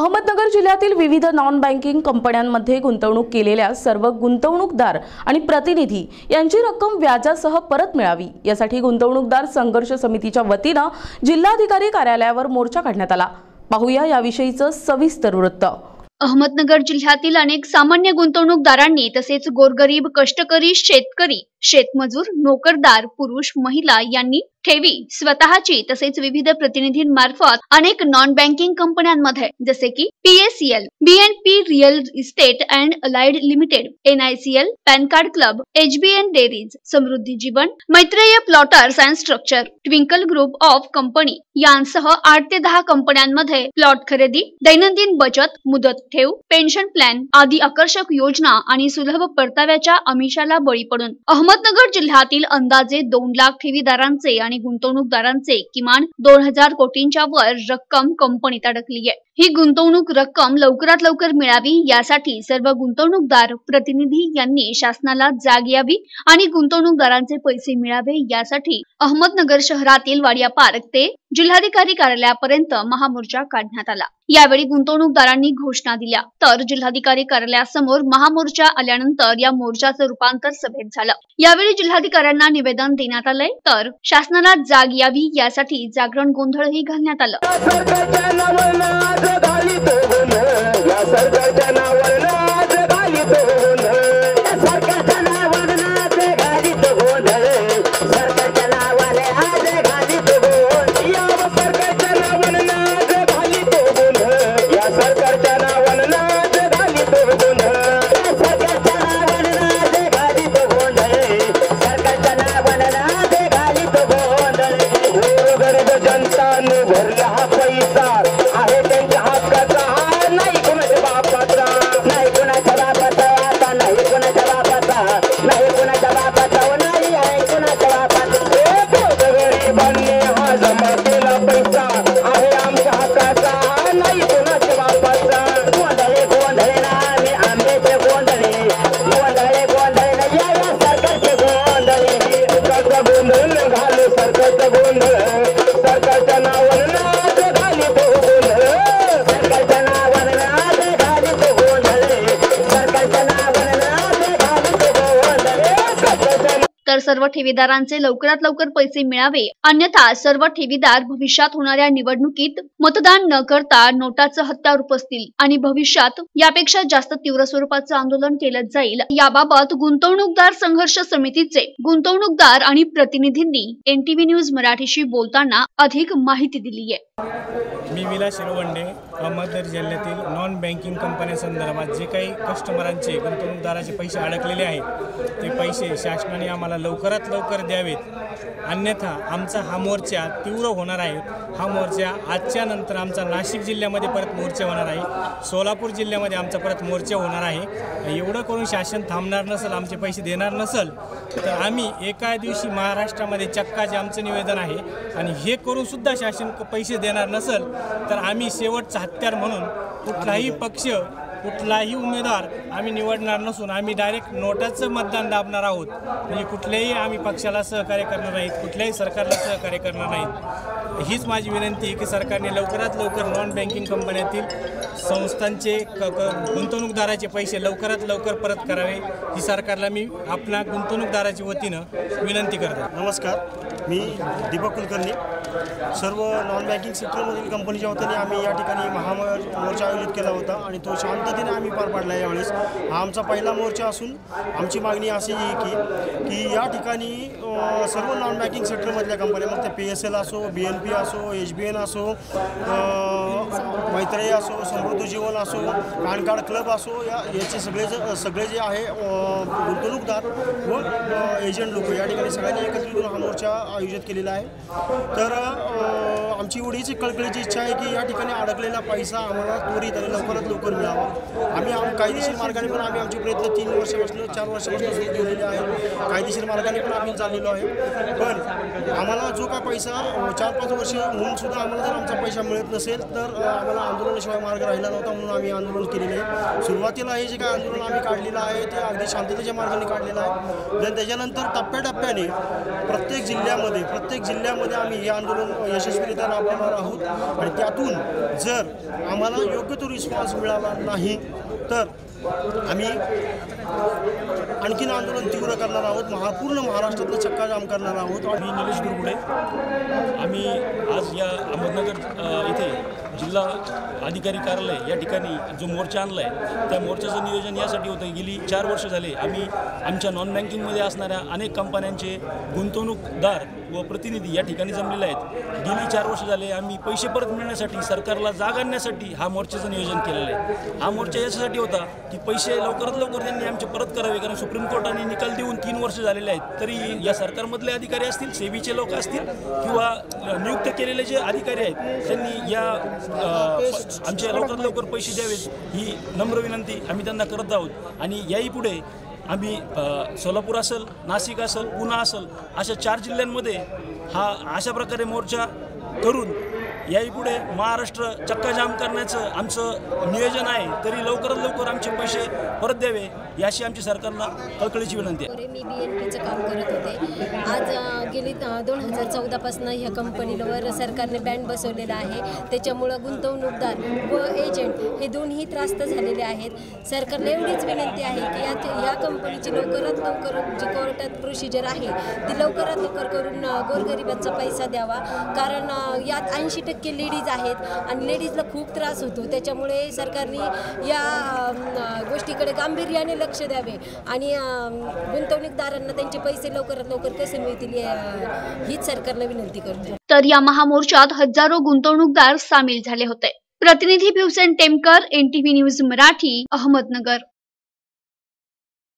अहमदनगर जिल्ह्यातील विविध non banking कंपन्यांमध्ये गुंतवणूक केलेल्या सर्व गुंतवणूकदार आणि प्रतिनिधी यांची रक्कम व्याजासह परत मिळावी. यासाठी गुंतवणूकदार संघर्ष समितीच्या वतीनं जिल्हाधिकारी कार्यालयावर मोर्चा काढण्यात आला. पाहूया याविषयीचं सविस्तर वृत्त. अहमदनगर जिल्ह्यातील अनेक सामान्य गुंतवणूकदारांनी तसेच गोरगरीब कष्टकरी शेतकरी शेतमजूर नोकरदार पुरुष महिला यांनी ठेवी स्वतःची तसेच विविध प्रतिनिधींमार्फत अनेक नॉन बँकिंग कंपन्यांमध्ये जसे की PACL BNP real estate and allied limited NICL pan card club HBN dairies Samruddhi Jeevan Maitreya plotters and structure twinkle group of company यांसह आठ ते दहा कंपन्यांमध्ये प्लॉट खरेदी दैनंदिन बचत मुदत ठेव पेन्शन प्लॅन आदी आकर्षक योजना आणि सुलभ परताव्याच्या अमिषाला बळी पडून अहमदनगर जिल्ह्यातील अंदाजे दोन लाख ठेवीदारांचे आणि गुंतवणूकदारांचे किमान दोन हजार कोटींच्या वर रक्कम कंपनीत अडकली आहे. ही गुंतवणूक रक्कम लवकरात लवकर मिळावी यासाठी सर्व गुंतवणूकदार प्रतिनिधी यांनी शासनाला जाग यावी आणि गुंतवणूकदारांचे पैसे मिळावे यासाठी अहमदनगर शहरातील वाडिया पार्क ते जिल्हाधिकारी कार्यालयापर्यंत महामोर्चा काढण्यात आला. यावेळी गुंतवणूकदारांनी घोषणा दिल्या. तर जिल्हाधिकारी कार्यालयासमोर महामोर्चा आल्यानंतर या मोर्चाचं रूपांतर सभेत झालं. यावेळी जिल्हाधिकाऱ्यांना निवेदन देण्यात आलंय. तर शासनाला जाग यावी यासाठी जागरण गोंधळही घालण्यात आलं. सरकारच्या नावानं आज घालीत या सरकारच्या नावानं आज घालीत होऊन. सरकारच्या नावाने आज घालीत होऊन. या सरकारच्या नावानं आज घालीत होऊन. या सरकारच्या नावानं आज घालीत होऊन. या सरकारच्या नावानं आज घालीत होऊन. सरकारच्या नावानं आज घालीत जनतानं भरला கொண்ட तर सर्व ठेवीदारांचे लवकरात लवकर पैसे मिळावे. अन्यथा सर्व ठेवीदार भविष्यात होणाऱ्या निवडणुकीत मतदान न करता नोटाचं हत्यार उपसतील आणि भविष्यात यापेक्षा जास्त तीव्र स्वरूपाचं आंदोलन केलं जाईल. याबाबत गुंतवणूकदार संघर्ष समितीचे गुंतवणूकदार आणि प्रतिनिधींनी एनटीव्ही न्यूज मराठीशी बोलताना अधिक माहिती दिली आहे मी विलास शिरवंडे अहमदनगर जिल्ह्यातील नॉन बँकिंग कंपन्यासंदर्भात जे काही कस्टमरांचे गुंतवणूकदाराचे पैसे अडकलेले आहेत ते पैसे शासनाने आम्हाला लवकरात लवकर द्यावेत. अन्यथा आमचा हा मोर्चा तीव्र होणार आहे. हा मोर्चा आजच्या नंतर आमचा नाशिक जिल्ह्यामध्ये परत मोर्चा होणार आहे. सोलापूर जिल्ह्यामध्ये आमचा परत मोर्चा होणार आहे. एवढं करून शासन थांबणार नसेल आमचे पैसे देणार नसेल तर आम्ही एका दिवशी महाराष्ट्रामध्ये चक्काचे आमचं निवेदन आहे. आणि हे करूनसुद्धा शासन पैसे देणार नसेल तर आम्ही शेवटचा हत्यार म्हणून कुठलाही पक्ष कुठलाही उमेदवार आम्ही निवडणार नसून आम्ही डायरेक्ट नोटाचं मतदान दाबणार आहोत. म्हणजे कुठल्याही आम्ही पक्षाला सहकार्य करणार नाहीत कुठल्याही सरकारला सहकार्य करणार नाहीत. हीच माझी विनंती आहे की सरकारने लवकरात लवकर नॉन बँकिंग कंपन्यातील संस्थांचे क क गुंतवणूकदाराचे पैसे लवकरात लवकर परत करावे. ही सरकारला मी आपल्या गुंतवणूकदाराच्या वतीनं विनंती करतो. नमस्कार. मी दीपक कुलकर्णी. सर्व नॉन बँकिंग सेक्टरमधील कंपनीच्या वतीने आम्ही या ठिकाणी महामोर मोर्चा आयोजित केला होता आणि तो शांततेने आम्ही पार पाडला यावेळेस. हा आमचा पहिला मोर्चा असून आमची मागणी अशी आहे की की या ठिकाणी सर्व नॉन बँकिंग सेक्टरमधल्या कंपन्या मग ते पी एस एल असो बी एन पी असो एच बी एन असो मैत्री असो समृद्धी जीवन असो पॅन कार्ड क्लब असो या याचे सगळे जे सगळे जे आहे गुंतवणूकदार व एजंट लोक या ठिकाणी सगळ्यांनी एकत्रित येऊन हा मोर्चा आयोजित केलेला आहे. तर आमची एवढीच कळकळीची इच्छा आहे की या ठिकाणी अडकलेला पैसा आम्हाला त्वरित आणि लवकरात लवकर मिळावा. आम्ही आम कायदेशीर मार्गाने पण आम्ही आमचे प्रयत्न तीन वर्षापासून चार वर्षापासून सुरू केलेले आहे. कायदेशीर मार्गाने पण आम्ही चाललेलो आहे. पण आम्हाला जो काय पैसा चार पाच वर्ष होऊन सुद्धा आम्हाला जर आमचा पैसा मिळत नसेल तर आम्हाला आम्हाला आंदोलनाशिवाय मार्ग राहिला नव्हता म्हणून आम्ही आंदोलन केलेलं आहे. सुरुवातीला हे जे काय आंदोलन आम्ही काढलेलं आहे ते अगदी शांततेच्या मार्गाने काढलेलं आहे. आणि त्याच्यानंतर टप्प्याटप्प्याने प्रत्येक जिल्ह्यामध्ये प्रत्येक जिल्ह्यामध्ये आम्ही हे आंदोलन यशस्वीरित्या राबवणार आहोत. आणि त्यातून जर आम्हाला योग्य तो रिस्पॉन्स मिळाला नाही तर आम्ही आणखीन आंदोलन तीव्र करणार आहोत. महा पूर्ण महाराष्ट्रातलं चक्काजाम करणार आहोत. आणि मी निलेश गुरगुडे आम्ही आज या अहमदनगर इथे जिल्हा अधिकारी कार्यालय या ठिकाणी जो मोर्चा आणला आहे त्या मोर्चाचं नियोजन यासाठी होतं. गेली चार वर्ष झाले आम्ही आमच्या नॉन बँकिंगमध्ये असणाऱ्या अनेक कंपन्यांचे गुंतवणूकदार व प्रतिनिधी या ठिकाणी जमलेले आहेत. गेली चार वर्ष झाले आम्ही पैसे परत मिळण्यासाठी सरकारला जाग आणण्यासाठी हा मोर्चाचं नियोजन केलेलं आहे. हा मोर्चा याच्यासाठी होता की पैसे लवकरात लवकर त्यांनी आमचे परत करावे कारण सुप्रीम कोर्टाने निकाल देऊन तीन वर्ष झालेले आहेत. तरी या सरकारमधले अधिकारी असतील सेबीचे लोक असतील किंवा नियुक्त केलेले जे अधिकारी आहेत त्यांनी या आमचे लवकरात लवकर पैसे द्यावेत ही नम्र विनंती आम्ही त्यांना करत आहोत. आणि याही पुढे आम्ही सोलापूर असेल नाशिक असेल पुणे असेल अशा चार जिल्ह्यांमध्ये हा अशा प्रकारे मोर्चा करून याही पुढे महाराष्ट्र चक्काजाम करण्याचं आमचं नियोजन आहे. तरी लवकरात लवकर आमचे पैसे परत द्यावे याशी आमची सरकारला कळकळीची विनंती आहे. मी बी एन पीचं काम करत होते. आज गेली दोन हजार चौदापासून ह्या कंपनीवर सरकारने बँड बसवलेला आहे. त्याच्यामुळं गुंतवणूकदार व एजंट हे दोन्ही त्रास्त झालेले आहेत. सरकारला एवढीच विनंती आहे की या या कंपनीची लवकरात लवकर जी कोर्टात प्रोसिजर आहे ती लवकरात लवकर करून गोरगरिबांचा पैसा द्यावा. कारण यात ऐंशी टक्के लेडीज आहेत आणि लेडीजला खूप त्रास होतो. त्याच्यामुळे सरकारने या गोष्टीकडे गांभीर्याने लक्ष द्यावे आणि गुंतवणूकदारांना त्यांचे पैसे लवकरात लवकर कसे मिळतील हीच सरकारला विनंती करतो. तर या महामोर्चात हजारो गुंतवणूकदार सामील झाले होते. प्रतिनिधी भिवसेन टेमकर एनटीव्ही न्यूज मराठी अहमदनगर.